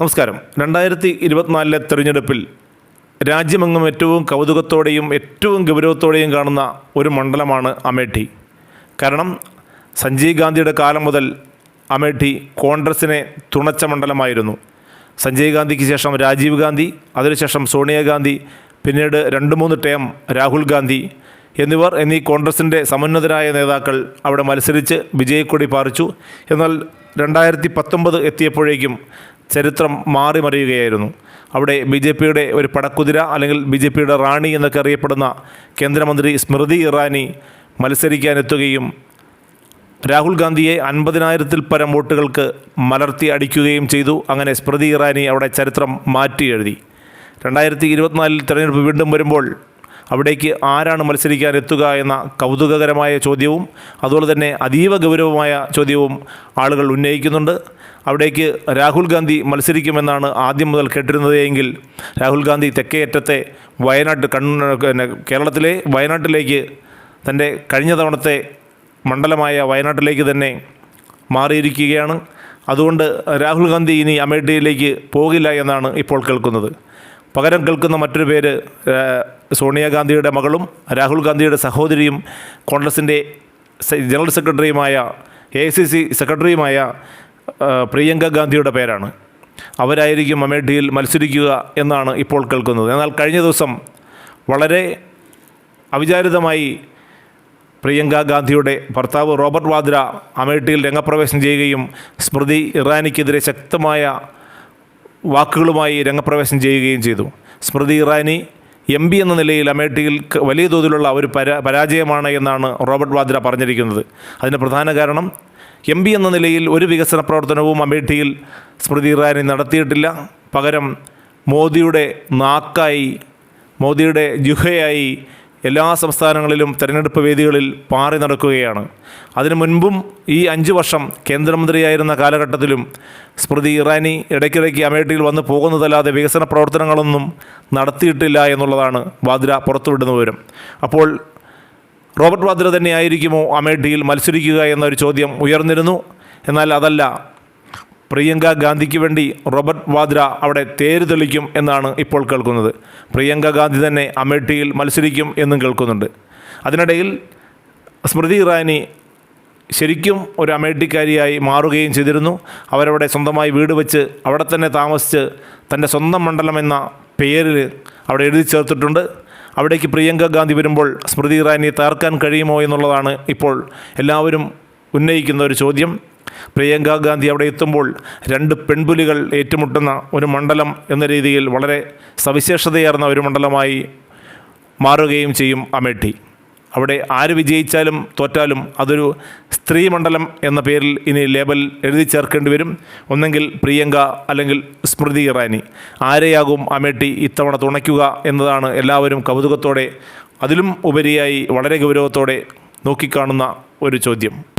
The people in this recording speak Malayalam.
നമസ്കാരം. രണ്ടായിരത്തി ഇരുപത്തിനാലിലെ തെരഞ്ഞെടുപ്പിൽ രാജ്യമെങ്ങും ഏറ്റവും കൗതുകത്തോടെയും ഏറ്റവും ഗൗരവത്തോടെയും കാണുന്ന ഒരു മണ്ഡലമാണ് അമേഠി. കാരണം സഞ്ജയ് ഗാന്ധിയുടെ കാലം മുതൽ അമേഠി കോൺഗ്രസിനെ തുണച്ച മണ്ഡലമായിരുന്നു. സഞ്ജയ് ഗാന്ധിക്ക് ശേഷം രാജീവ് ഗാന്ധി അതിനുശേഷം സോണിയാഗാന്ധി പിന്നീട് രണ്ട് മൂന്ന് ടേം രാഹുൽ ഗാന്ധി എന്നിവർ എന്നീ കോൺഗ്രസിന്റെ സമുന്നതരായ നേതാക്കൾ അവിടെ മത്സരിച്ച് വിജയക്കൊടി പാറിച്ചു. എന്നാൽ രണ്ടായിരത്തി പത്തൊമ്പത് എത്തിയപ്പോഴേക്കും ചരിത്രം മാറി മറിയുകയായിരുന്നു. അവിടെ ബി ജെ പിയുടെ ഒരു പടക്കുതിര അല്ലെങ്കിൽ ബി ജെ പിയുടെ റാണി എന്നൊക്കെ അറിയപ്പെടുന്ന കേന്ദ്രമന്ത്രി സ്മൃതി ഇറാനി മത്സരിക്കാനെത്തുകയും രാഹുൽ ഗാന്ധിയെ അൻപതിനായിരത്തിൽ പരം വോട്ടുകൾക്ക് മലർത്തി അടിക്കുകയും ചെയ്തു. അങ്ങനെ സ്മൃതി ഇറാനി അവിടെ ചരിത്രം മാറ്റി എഴുതി രണ്ടായിരത്തി ഇരുപത്തിനാലിൽ തെരഞ്ഞെടുപ്പ് വീണ്ടും വരുമ്പോൾ അവിടേക്ക് ആരാണ് മത്സരിക്കാൻ എത്തുക എന്ന കൗതുകകരമായ ചോദ്യവും അതുപോലെ തന്നെ അതീവ ഗൗരവമായ ചോദ്യവും ആളുകൾ ഉന്നയിക്കുന്നുണ്ട്. അവിടേക്ക് രാഹുൽ ഗാന്ധി മത്സരിക്കുമെന്നാണ് ആദ്യം മുതൽ കേട്ടിരുന്നത് എങ്കിൽ രാഹുൽ ഗാന്ധി തെക്കേയറ്റത്തെ വയനാട്ട് കണ്ണ കേരളത്തിലെ വയനാട്ടിലേക്ക് തന്റെ കഴിഞ്ഞ തവണത്തെ മണ്ഡലമായ വയനാട്ടിലേക്ക് തന്നെ മാറിയിരിക്കുകയാണ്. അതുകൊണ്ട് രാഹുൽ ഗാന്ധി ഇനി അമേഠിയിലേക്ക് പോകില്ല എന്നാണ് ഇപ്പോൾ കേൾക്കുന്നത്. പകരം കേൾക്കുന്ന മറ്റൊരു പേര് സോണിയാഗാന്ധിയുടെ മകളും രാഹുൽ ഗാന്ധിയുടെ സഹോദരിയും കോൺഗ്രസിന്റെ ജനറൽ സെക്രട്ടറിയുമായ എ ഐ സി സി സെക്രട്ടറിയുമായ പ്രിയങ്ക ഗാന്ധിയുടെ പേരാണ്. അവരായിരിക്കും അമേഠിയിൽ മത്സരിക്കുക എന്നാണ് ഇപ്പോൾ കേൾക്കുന്നത്. എന്നാൽ കഴിഞ്ഞ ദിവസം വളരെ അവിചാരിതമായി പ്രിയങ്ക ഗാന്ധിയുടെ ഭർത്താവ് റോബർട്ട് വാദ്ര അമേഠിയിൽ രംഗപ്രവേശനം ചെയ്യുകയും സ്മൃതി ഇറാനിക്കെതിരെ ശക്തമായ വാക്കുകളുമായി രംഗപ്രവേശം ചെയ്യുകയും ചെയ്തു. സ്മൃതി ഇറാനി എം പി എന്ന നിലയിൽ അമേഠിയിൽ വലിയ തോതിലുള്ള ഒരു പരാ പരാജയമാണ് എന്നാണ് റോബർട്ട് വാദ്ര പറഞ്ഞിരിക്കുന്നത്. അതിന് പ്രധാന കാരണം എം പി എന്ന നിലയിൽ ഒരു വികസന പ്രവർത്തനവും അമേഠിയിൽ സ്മൃതി ഇറാനി നടത്തിയിട്ടില്ല. പകരം മോദിയുടെ നാക്കായി മോദിയുടെ ജുഹയായി എല്ലാ സംസ്ഥാനങ്ങളിലും തെരഞ്ഞെടുപ്പ് വേദികളിൽ പാറി നടക്കുകയാണ്. അതിനു മുൻപും ഈ അഞ്ച് വർഷം കേന്ദ്രമന്ത്രിയായിരുന്ന കാലഘട്ടത്തിലും സ്മൃതി ഇറാനി ഇടയ്ക്കിടയ്ക്ക് അമേഠിയിൽ വന്ന് പോകുന്നതല്ലാതെ വികസന പ്രവർത്തനങ്ങളൊന്നും നടത്തിയിട്ടില്ല എന്നുള്ളതാണ് വാദ്ര പുറത്തുവിടുന്ന വിവരം. അപ്പോൾ റോബർട്ട് വാദ്ര തന്നെയായിരിക്കുമോ അമേഠിയിൽ മത്സരിക്കുക എന്നൊരു ചോദ്യം ഉയർന്നിരുന്നു. എന്നാൽ അതല്ല പ്രിയങ്ക ഗാന്ധിക്ക് വേണ്ടി റോബർട്ട് വാദ്ര അവിടെ തേര് തെളിക്കും എന്നാണ് ഇപ്പോൾ കേൾക്കുന്നത്. പ്രിയങ്ക ഗാന്ധി തന്നെ അമേഠിയിൽ മത്സരിക്കും എന്നും കേൾക്കുന്നുണ്ട്. അതിനിടയിൽ സ്മൃതി ഇറാനി ശരിക്കും ഒരു അമേഠിക്കാരിയായി മാറുകയും ചെയ്തിരുന്നു. അവരവിടെ സ്വന്തമായി വീട് വെച്ച് അവിടെ തന്നെ താമസിച്ച് തന്റെ സ്വന്തം മണ്ഡലം എന്ന പേരിൽ അവിടെ എഴുതി ചേർത്തിട്ടുണ്ട്. അവിടേക്ക് പ്രിയങ്ക ഗാന്ധി വരുമ്പോൾ സ്മൃതി ഇറാനിയെ തകർക്കാൻ കഴിയുമോ എന്നുള്ളതാണ് ഇപ്പോൾ എല്ലാവരും ഉന്നയിക്കുന്ന ഒരു ചോദ്യം. പ്രിയങ്ക ഗാന്ധി അവിടെ എത്തുമ്പോൾ രണ്ട് പെൺപുലികൾ ഏറ്റുമുട്ടുന്ന ഒരു മണ്ഡലം എന്ന രീതിയിൽ വളരെ സവിശേഷതയേർന്ന ഒരു മണ്ഡലമായി മാറുകയും ചെയ്യും അമേഠി. അവിടെ ആര് വിജയിച്ചാലും തോറ്റാലും അതൊരു സ്ത്രീ മണ്ഡലം എന്ന പേരിൽ ഇനി ലേബൽ എഴുതി ചേർക്കേണ്ടി വരും. ഒന്നെങ്കിൽ പ്രിയങ്ക അല്ലെങ്കിൽ സ്മൃതി ഇറാനി. ആരെയാകും അമേഠി ഇത്തവണ തുണയ്ക്കുക എന്നതാണ് എല്ലാവരും കൗതുകത്തോടെ അതിലും ഉപരിയായി വളരെ ഗൗരവത്തോടെ നോക്കിക്കാണുന്ന ഒരു ചോദ്യം.